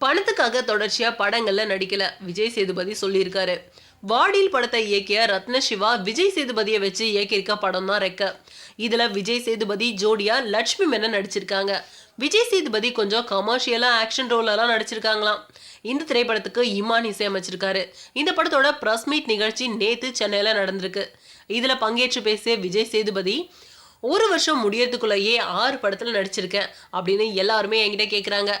பணத்துக்காக தொடர்ச்சியா படங்கள்ல நடிக்கல விஜய் சேதுபதி சொல்லியிருக்காரு. வாடியில் படத்தை இயக்கிய ரத்ன சிவா விஜய் சேதுபதியை வச்சு இயக்கியிருக்க படம் தான் ரெக்க. இதுல விஜய் சேதுபதி ஜோடியா லட்சுமி மேனன் நடிச்சிருக்காங்க. விஜய் சேதுபதி கொஞ்சம் கமர்ஷியலா ஆக்ஷன் ரோலெல்லாம் நடிச்சிருக்காங்களாம். இந்த திரைப்படத்துக்கு இமான் இசையமைச்சிருக்காரு. இந்த படத்தோட ப்ரெஸ் மீட் நிகழ்ச்சி நேத்து சென்னையில நடந்திருக்கு. இதுல பங்கேற்று பேசிய விஜய் சேதுபதி ஒரு வருஷம் முடியறதுக்குள்ளேயே ஆறு படத்தில் நடிச்சிருக்கேன் அப்படின்னு எல்லாருமே என்கிட்ட கேட்குறாங்க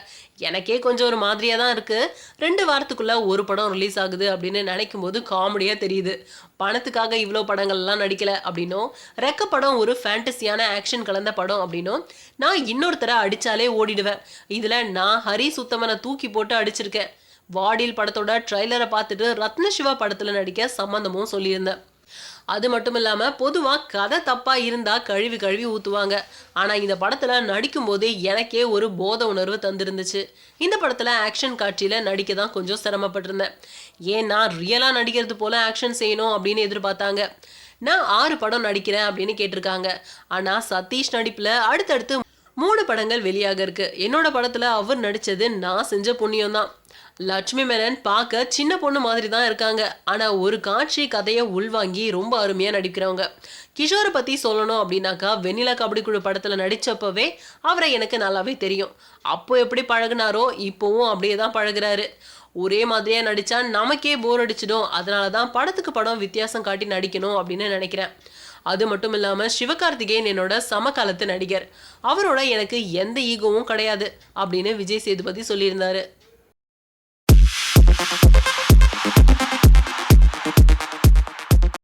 எனக்கே கொஞ்சம் ஒரு மாதிரியாக தான் இருக்குது ரெண்டு வாரத்துக்குள்ளே ஒரு படம் ரிலீஸ் ஆகுது அப்படின்னு நினைக்கும் போது காமெடியாக தெரியுது. பணத்துக்காக இவ்வளோ படங்கள்லாம் நடிக்கலை அப்படின்னும் ரெக்க படம் ஒரு ஃபேண்டஸியான ஆக்ஷன் கலந்த படம் அப்படின்னும் நான் இன்னொருத்தரை அடித்தாலே ஓடிடுவேன். இதில் நான் ஹரி சுத்தமனை தூக்கி போட்டு அடிச்சிருக்கேன். வாடில் படத்தோட ட்ரைலரை பார்த்துட்டு ரத்ன சிவா படத்தில் நடிக்க சம்மந்தமும் சொல்லியிருந்தேன். அது மட்டும் இல்லாமல் பொதுவாக கதை தப்பாக இருந்தால் கழுவி கழுவி ஊற்றுவாங்க ஆனால் இந்த படத்தில் நடிக்கும்போதே எனக்கே ஒரு போத உணர்வு தந்திருந்துச்சு. இந்த படத்தில் ஆக்ஷன் காட்சியில் நடிக்க தான் கொஞ்சம் சிரமப்பட்டிருந்தேன். ஏன்னா ரியலாக நடிக்கிறது போல் ஆக்ஷன் செய்யணும் அப்படின்னு எதிர்பார்த்தாங்க. நான் ஆறு படம் நடிக்கிறேன் அப்படின்னு கேட்டிருக்காங்க. ஆனால் சதீஷ் நடிப்பில் அடுத்தடுத்து மூணு படங்கள் வெளியாக இருக்கு. என்னோட படத்தில் அவர் நடித்தது நான் செஞ்ச புண்ணியம் தான் லட்சுமி மேனன் பார்க்க சின்ன பொண்ணு மாதிரி தான் இருக்காங்க. ஆனால் ஒரு காட்சி கதையை உள்வாங்கி ரொம்ப அருமையாக நடிக்கிறவங்க. கிஷோரை பற்றி சொல்லணும் அப்படின்னாக்கா வெண்ணிலா கபடி குழு படத்தில் நடித்தப்பவே அவரை எனக்கு நல்லாவே தெரியும். அப்போ எப்படி பழகுனாரோ இப்போவும் அப்படியே தான் பழகுறாரு. ஒரே மாதிரியே நடித்தா நமக்கே போர் அடிச்சிடும். அதனால தான் படத்துக்கு படம் வித்தியாசம் காட்டி நடிக்கணும் அப்படின்னு நினைக்கிறேன். அது மட்டும் இல்லாமல் சிவகார்த்திகேயன் என்னோட சமகாலத்து நடிகர். அவரோட எனக்கு எந்த ஈகோவும் கிடையாது அப்படின்னு விஜய் சேதுபதி சொல்லியிருந்தாரு.